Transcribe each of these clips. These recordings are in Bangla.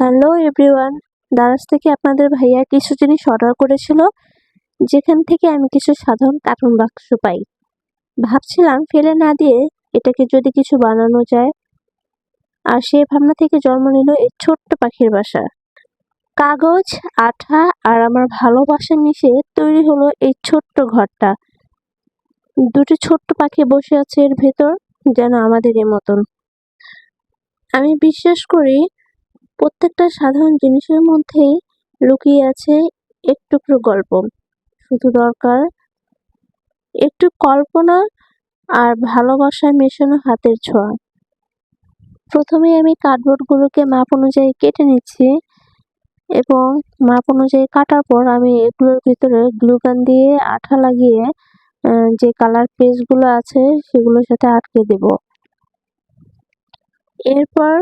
হ্যালো এভরিওয়ান, দারাজ থেকে আপনাদের ভাইয়া কিছু জিনিস অর্ডার করেছিল, যেখান থেকে আমি কিছু সাধারণ কার্টুন বাক্স পাই। ভাবছিলাম ফেলে না দিয়ে এটাকে যদি কিছু বানানো যায়। আর সেই ভাবনা থেকে জন্ম নিল এই ছোট্ট পাখির বাসা। কাগজ, আঠা আর আমার ভালোবাসা মিশে তৈরি হলো এই ছোট্ট ঘরটা। দুটি ছোট্ট পাখি বসে আছে এর ভেতর, যেন আমাদেরই মতন। আমি বিশ্বাস করি প্রত্যেকটা সাধারণ জিনিসের মধ্যেই লুকিয়ে আছে একটু একটু গল্প। শুধু দরকার একটু কল্পনা আর ভালোবাসায় মেশানো হাতের ছোঁয়া। প্রথমে আমি কার্ডবোর্ডগুলোকে মাপ অনুযায়ী কেটে নিচ্ছি এবং মাপ অনুযায়ী কাটার পর আমি এগুলোর ভিতরে গ্লুগান দিয়ে আঠা লাগিয়ে যে কালার পেজগুলো আছে সেগুলোর সাথে আটকে দেব। এরপর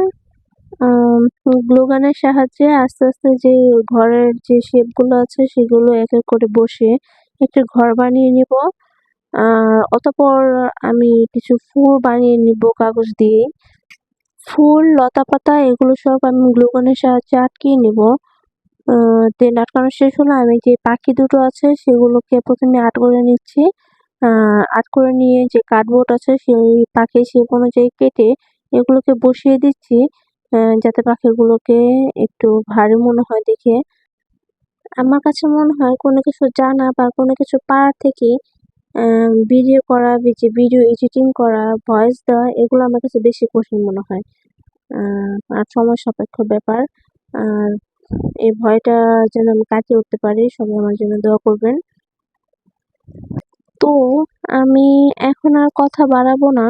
গ্লুগানের সাহায্যে আস্তে আস্তে যে ঘরের যে শেপগুলো আছে সেগুলো এক এক করে বসে একটি ঘর বানিয়ে নিব। অতঃপর আমি কিছু ফুল বানিয়ে নিব কাগজ দিয়ে ফুল লতা পাতা এগুলো সব আমি গ্লুগানের সাহায্যে আটকিয়ে নিব। দেন আটকানো শেষ হলো আমি যে পাখি দুটো আছে সেগুলোকে প্রথমে আট করে নিচ্ছি। আহ, আট করে নিয়ে যে কার্ডবোর্ড আছে সেই পাখি শেপ অনুযায়ী কেটে এগুলোকে বসিয়ে দিচ্ছি। আহ, যাতে পাখিগুলোকে একটু ভারী মনে হয় দেখে। আমার কাছে মনে হয় কোনো কিছু জানা বা কোনো কিছু পারার থেকে ভিডিও করা ভিডিও এডিটিং করা ভয়েস দেওয়া, এগুলো আমার কাছে বেশি কঠিন মনে হয়। আর সময় সাপেক্ষ ব্যাপার। আর এই ভয়টা যেন আমি কাটিয়ে উঠতে পারি, সবাই আমার জন্য দোয়া করবেন। তো আমি এখন আর কথা বাড়াবো না।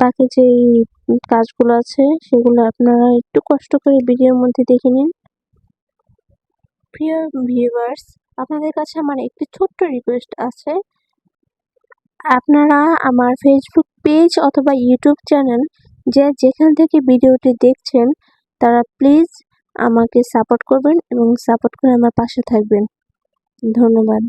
বাকি যেই কাজগুলো আছে, সেগুলো আপনারা একটু কষ্ট করে ভিডিওর মধ্যে দেখে নিন। প্রিয় ভিউয়ার্স আপনাদের কাছে আমার একটি ছোট্ট রিকোয়েস্ট আছে। আপনারা আমার ফেসবুক পেজ অথবা ইউটিউব চ্যানেল যে যেখান থেকে ভিডিওটি দেখছেন, তারা প্লিজ আমাকে সাপোর্ট করবেন এবং সাপোর্ট করে আমার পাশে থাকবেন। ধন্যবাদ।